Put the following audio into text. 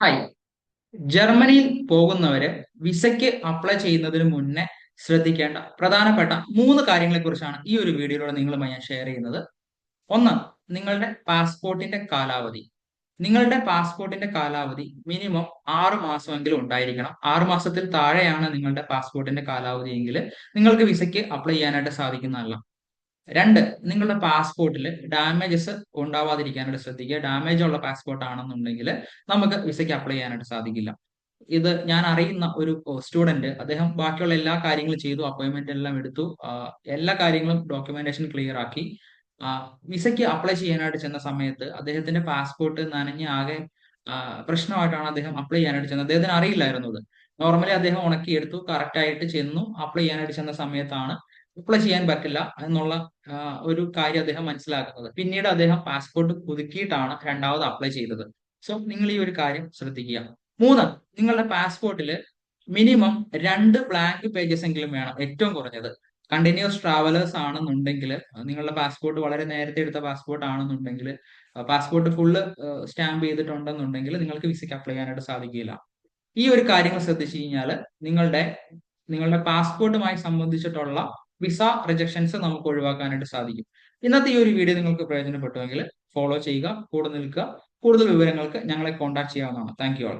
Hi ജർമ്മനിയിൽ പോകുന്നവര് വിസയ്ക്ക് apply ചെയ്യുന്നതിന് മുന്നേ ശ്രദ്ധിക്കേണ്ട പ്രധാനപ്പെട്ട മൂന്ന് കാര്യങ്ങളെ കുറിച്ചാണ് ഈ ഒരു വീഡിയോയിലൂടെ നിങ്ങളുമായി ഞാൻ ഷെയർ ചെയ്യുന്നത്. ഒന്ന് നിങ്ങളുടെ പാസ്പോർട്ടിന്റെ കാലാവധി. നിങ്ങളുടെ പാസ്പോർട്ടിന്റെ കാലാവധി മിനിമം ആറു മാസമെങ്കിലും ഉണ്ടായിരിക്കണം. ആറു മാസത്തിൽ താഴെയാണ് നിങ്ങളുടെ പാസ്പോർട്ടിന്റെ കാലാവധി എങ്കിൽ നിങ്ങൾക്ക് വിസയ്ക്ക് അപ്ലൈ ചെയ്യാനായിട്ട് സാധിക്കുന്നതല്ല. രണ്ട് നിങ്ങളുടെ പാസ്പോർട്ടിൽ ഡാമേജസ് ഉണ്ടാവാതിരിക്കാനായിട്ട് ശ്രദ്ധിക്കുക. ഡാമേജ് ഉള്ള പാസ്പോർട്ട് ആണെന്നുണ്ടെങ്കിൽ നമുക്ക് വിസയ്ക്ക് അപ്ലൈ ചെയ്യാനായിട്ട് സാധിക്കില്ല. ഇത് ഞാൻ അറിയുന്ന ഒരു സ്റ്റുഡന്റ് അദ്ദേഹം ബാക്കിയുള്ള എല്ലാ കാര്യങ്ങളും ചെയ്തു അപ്പോയിന്റ്മെന്റ് എല്ലാം എടുത്തു എല്ലാ കാര്യങ്ങളും ഡോക്യുമെന്റേഷൻ ക്ലിയർ ആക്കി. വിസയ്ക്ക് അപ്ലൈ ചെയ്യാനായിട്ട് ചെന്ന സമയത്ത് അദ്ദേഹത്തിന്റെ പാസ്പോർട്ട് നനഞ്ഞ് ആകെ പ്രശ്നമായിട്ടാണ് അദ്ദേഹം അപ്ലൈ ചെയ്യാനായിട്ട് ചെന്നത്. അദ്ദേഹത്തിന് അറിയില്ലായിരുന്നു നോർമലി അദ്ദേഹം ഉണക്കിയെടുത്തു കറക്റ്റ് ആയിട്ട് ചെന്നു അപ്ലൈ ചെയ്യാനായിട്ട് ചെന്ന സമയത്താണ് അപ്ലൈ ചെയ്യാൻ പറ്റില്ല എന്നുള്ള ഒരു കാര്യം അദ്ദേഹം മനസ്സിലാക്കുന്നത്. പിന്നീട് അദ്ദേഹം പാസ്പോർട്ട് പുതുക്കിയിട്ടാണ് രണ്ടാമത് അപ്ലൈ ചെയ്തത്. സോ നിങ്ങൾ ഈ ഒരു കാര്യം ശ്രദ്ധിക്കുക. മൂന്ന് നിങ്ങളുടെ പാസ്പോർട്ടിൽ മിനിമം രണ്ട് ബ്ലാങ്ക് പേജസ് എങ്കിലും വേണം ഏറ്റവും കുറഞ്ഞത്. കണ്ടിന്യൂസ് ട്രാവലേഴ്സ് ആണെന്നുണ്ടെങ്കിൽ നിങ്ങളുടെ പാസ്പോർട്ട് വളരെ നേരത്തെ എടുത്ത പാസ്പോർട്ട് ആണെന്നുണ്ടെങ്കിൽ പാസ്പോർട്ട് ഫുള്ള് സ്റ്റാമ്പ് ചെയ്തിട്ടുണ്ടെന്നുണ്ടെങ്കിൽ നിങ്ങൾക്ക് വിസയ്ക്ക് അപ്ലൈ ചെയ്യാനായിട്ട് സാധിക്കില്ല. ഈ ഒരു കാര്യങ്ങൾ ശ്രദ്ധിച്ചു കഴിഞ്ഞാൽ നിങ്ങളുടെ നിങ്ങളുടെ പാസ്പോർട്ടുമായി സംബന്ധിച്ചിട്ടുള്ള വിസ റിജക്ഷൻസ് നമുക്ക് ഒഴിവാക്കാനായിട്ട് സാധിക്കും. ഇന്നത്തെ ഈ ഒരു വീഡിയോ നിങ്ങൾക്ക് പ്രയോജനപ്പെട്ടുവെങ്കിൽ ഫോളോ ചെയ്യുക കൂടെ നിൽക്കുക കൂടുതൽ വിവരങ്ങൾക്ക് ഞങ്ങളെ കോൺടാക്ട് ചെയ്യാവുന്നതാണ്. Thank you all